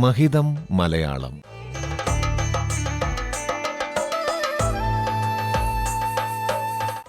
മഹിതം മലയാളം.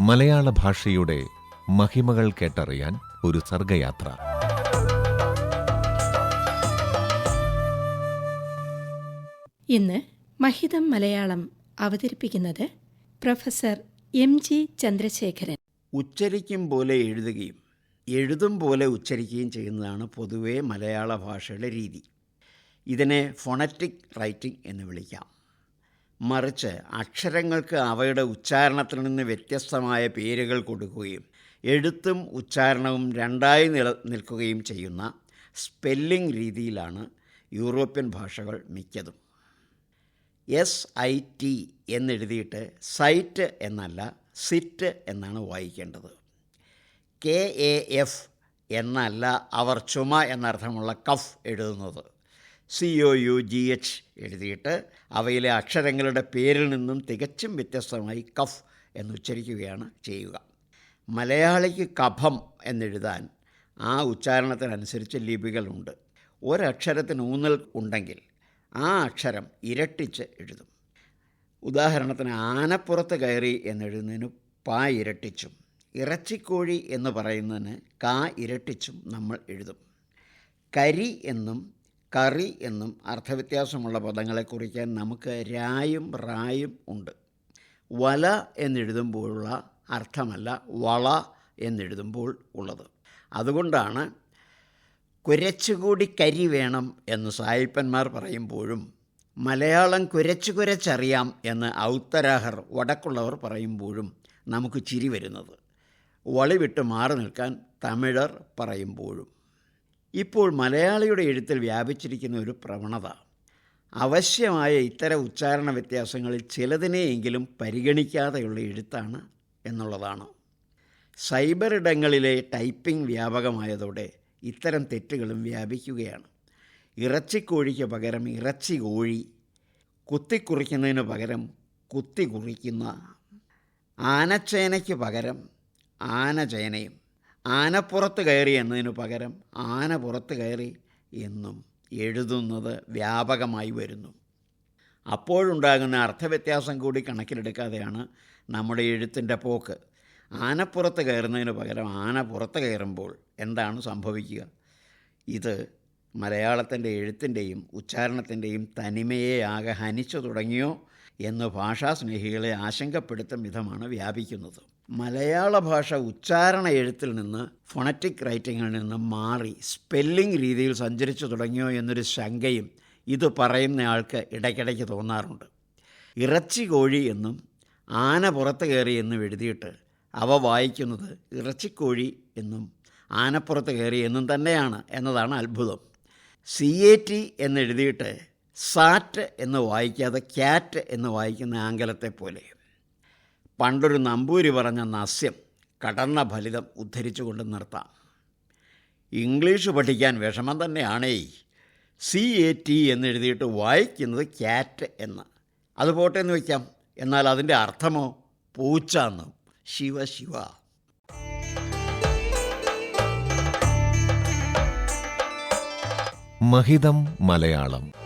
മലയാള ഭാഷയുടെ മഹിമകൾ കേട്ടറിയാൻ ഒരു സർഗയാത്ര. ഇന്ന് മഹിതം മലയാളം അവതരിപ്പിക്കുന്നത് പ്രൊഫസർ എം ജി ചന്ദ്രശേഖരൻ. ഉച്ചരിക്കും പോലെ എഴുതുകയും എഴുതും പോലെ ഉച്ചരിക്കുകയും ചെയ്യുന്നതാണ് പൊതുവേ മലയാള ഭാഷയുടെ രീതി. ഇതിനെ ഫൊണറ്റിക് റൈറ്റിംഗ് എന്ന് വിളിക്കാം. മറിച്ച് അക്ഷരങ്ങൾക്ക് അവയുടെ ഉച്ചാരണത്തിൽ നിന്ന് വ്യത്യസ്തമായ പേരുകൾ കൊടുക്കുകയും എഴുത്തും ഉച്ചാരണവും രണ്ടായി നില നിൽക്കുകയും ചെയ്യുന്ന സ്പെല്ലിംഗ് രീതിയിലാണ് യൂറോപ്യൻ ഭാഷകൾ മിക്കതും. എസ് ഐ ടി എന്നെഴുതിയിട്ട് സൈറ്റ് എന്നല്ല സിറ്റ് എന്നാണ് വായിക്കേണ്ടത്. കെ എ എഫ് എന്നല്ല അവർ ചുമ എന്നർത്ഥമുള്ള കഫ് എഴുതുന്നത്. C O U G H എഴുതിയിട്ട് അവയിലെ അക്ഷരങ്ങളുടെ പേരിൽ നിന്നും തികച്ചും വ്യത്യസ്തമായി കഫ് എന്നുച്ചരിക്കുകയാണ് ചെയ്യുക. മലയാളിക്ക് കഫം എന്നെഴുതാൻ ആ ഉച്ചാരണത്തിനനുസരിച്ച് ലിപികളുണ്ട്. ഒരക്ഷരത്തിന് ഊന്നൽ ഉണ്ടെങ്കിൽ ആ അക്ഷരം ഇരട്ടിച്ച് എഴുതും. ഉദാഹരണത്തിന് ആനപ്പുറത്ത് കയറി എന്നെഴുതുന്നതിന് പാ ഇരട്ടിച്ചും ഇറച്ചിക്കോഴി എന്ന് പറയുന്നതിന് കാ ഇരട്ടിച്ചും നമ്മൾ എഴുതും. കരി എന്നും കറി എന്നും അർത്ഥവ്യത്യാസമുള്ള പദങ്ങളെ കുറിക്കാൻ നമുക്ക് രായും റായും ഉണ്ട്. വല എന്നെഴുതുമ്പോഴുള്ള അർത്ഥമല്ല വള എന്നെഴുതുമ്പോൾ ഉള്ളത്. അതുകൊണ്ടാണ് കുരച്ചുകൂടി കരി വേണം എന്ന് സായിപ്പന്മാർ പറയുമ്പോഴും മലയാളം കുരച്ചു കുരച്ചറിയാം എന്ന് ഔത്തരാഹർ വടക്കുള്ളവർ പറയുമ്പോഴും നമുക്ക് ചിരി വരുന്നത്. വളി വിട്ട് മാറി നിൽക്കാൻ തമിഴർ പറയുമ്പോഴും. ഇപ്പോൾ മലയാളിയുടെ എഴുത്തിൽ വ്യാപിച്ചിരിക്കുന്ന ഒരു പ്രവണത. അവശ്യമായ ഇത്തരം ഉച്ചാരണ വ്യത്യാസങ്ങളിൽ ചിലതിനെയെങ്കിലും പരിഗണിക്കാതെയുള്ള എഴുത്താണ് എന്നുള്ളതാണ്. സൈബർ ഇടങ്ങളിലെ ടൈപ്പിംഗ് വ്യാപകമായതോടെ ഇത്തരം തെറ്റുകളും വ്യാപിക്കുകയാണ്. ഇറച്ചിക്കോഴിക്ക് പകരം ഇറച്ചി കോഴി കുത്തിക്കുറിക്കുന്നതിന് പകരം കുത്തി കുറിക്കുന്ന ആനച്ചേനയ്ക്ക് പകരം ആനചേനയും ആനപ്പുറത്ത് കയറി എന്നതിനു പകരം ആന പുറത്ത് കയറി എന്നും എഴുതുന്നത് വ്യാപകമായി വരുന്നു. അപ്പോഴുണ്ടാകുന്ന അർത്ഥവ്യത്യാസം കൂടി കണക്കിലെടുക്കാതെയാണ് നമ്മുടെ എഴുത്തിന്റെ പോക്ക്. ആനപ്പുറത്ത് കയറുന്നതിന് പകരം ആന പുറത്ത് കയറുമ്പോൾ എന്താണ് സംഭവിക്കുക? ഇത് മലയാളത്തിന്റെ എഴുത്തിന്റെയും ഉച്ചാരണത്തിന്റെയും തനിമയെ ആകെ ഹനിച്ചു തുടങ്ങിയോ? എന്ന് ഭാഷാസ്നേഹികളെ ആശങ്കപ്പെടുത്തും വിധമാണ് വ്യാപിക്കുന്നത്. മലയാള ഭാഷ ഉച്ചാരണ എഴുത്തിൽ നിന്ന് ഫൊണറ്റിക് റൈറ്റിങ്ങിൽ നിന്ന് മാറി സ്പെല്ലിംഗ് രീതിയിൽ സഞ്ചരിച്ചു തുടങ്ങിയോ എന്നൊരു ശങ്കയും ഇത് പറയുന്നയാൾക്ക് ഇടയ്ക്കിടയ്ക്ക് തോന്നാറുണ്ട്. ഇറച്ചി കോഴി എന്നും ആന പുറത്ത് കയറി എന്നും എഴുതിയിട്ട് അവ വായിക്കുന്നത് ഇറച്ചിക്കോഴി എന്നും ആനപ്പുറത്ത് കയറി എന്നും തന്നെയാണ് എന്നതാണ് അത്ഭുതം. സി എ ടി എന്നെഴുതിയിട്ട് സാറ്റ് എന്ന് വായിക്കാതെ ക്യാറ്റ് എന്ന് വായിക്കുന്ന ആംഗലത്തെ പോലെ. പണ്ടൊരു നമ്പൂരി പറഞ്ഞ നസ്യം കടന്ന ഫലിതം ഉദ്ധരിച്ചുകൊണ്ട് നിർത്താം. ഇംഗ്ലീഷ് പഠിക്കാൻ വിഷമം തന്നെയാണേ. സി എ ടി എന്നെഴുതിയിട്ട് വായിക്കുന്നത് ക്യാറ്റ് എന്ന്. അത് പോട്ടെ എന്ന് വയ്ക്കാം. എന്നാൽ അതിന്റെ അർത്ഥമോ? പൂച്ച ശിവ ശിവ. മഹിതം മലയാളം.